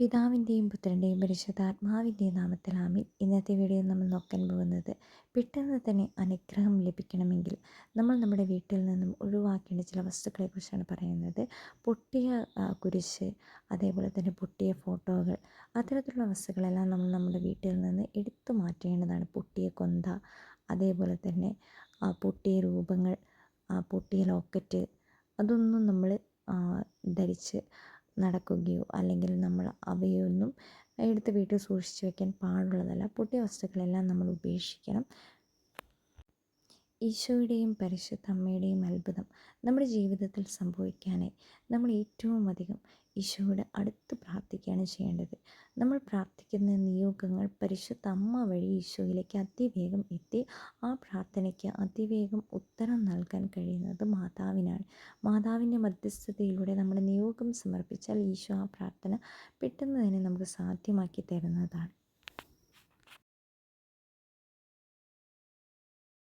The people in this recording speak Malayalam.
പിതാവിന്റെയും പുത്രന്റെയും പരിശുദ്ധാത്മാവിന്റെയും നാമത്തിൽ ആമി ഇന്നത്തെ വീഡിയോ നമ്മൾ നോക്കാൻ പോകുന്നത് പെട്ടെന്ന് തന്നെ അനുഗ്രഹം ലഭിക്കണമെങ്കിൽ നമ്മൾ നമ്മുടെ വീട്ടിൽ നിന്നും ഒഴിവാക്കേണ്ട ചില വസ്തുക്കളെക്കുറിച്ചാണ് പറയുന്നത്. പൊട്ടിയ കുരിശ് അതേപോലെ തന്നെ പൊട്ടിയ ഫോട്ടോകൾ അത്തരത്തിലുള്ള വസ്തുക്കളെല്ലാം നമ്മൾ നമ്മുടെ വീട്ടിൽ നിന്ന് എടുത്തു മാറ്റേണ്ടതാണ്. പൊട്ടിയ കൊന്ത അതേപോലെ തന്നെ പൊട്ടിയ രൂപങ്ങൾ പൊട്ടിയ ലോക്കറ്റ് അതൊന്നും നമ്മൾ ധരിച്ച് നടക്കുകയോ അല്ലെങ്കിൽ നമ്മൾ അവയൊന്നും എടുത്ത് വീട്ടിൽ സൂക്ഷിച്ച് വെക്കാൻ പാടുള്ളതല്ല. പൊട്ടിയ വസ്തുക്കളെല്ലാം നമ്മൾ ഉപേക്ഷിക്കണം. ഈശോയുടെയും പരിശുദ്ധ അമ്മയുടെയും അത്ഭുതം. നമ്മുടെ ജീവിതത്തിൽ സംഭവിക്കാനായി നമ്മൾ ഏറ്റവും അധികം ഈശോയോട് അടുത്ത് പ്രാർത്ഥിക്കുകയാണ് ചെയ്യേണ്ടത്. നമ്മൾ പ്രാർത്ഥിക്കുന്ന നിയോഗങ്ങൾ പരിശുദ്ധ അമ്മ വഴി ഈശോയിലേക്ക് അതിവേഗം എത്തി ആ പ്രാർത്ഥനയ്ക്ക് അതിവേഗം ഉത്തരം നൽകാൻ കഴിയുന്നത് മാതാവിനാണ്. മാതാവിന്റെ മധ്യസ്ഥതയിലൂടെ നമ്മുടെ നിയോഗം സമർപ്പിച്ചാൽ ഈശോ ആ പ്രാർത്ഥന പെട്ടെന്ന് തന്നെ നമുക്ക് സാധ്യമാക്കി തരുന്നതാണ്.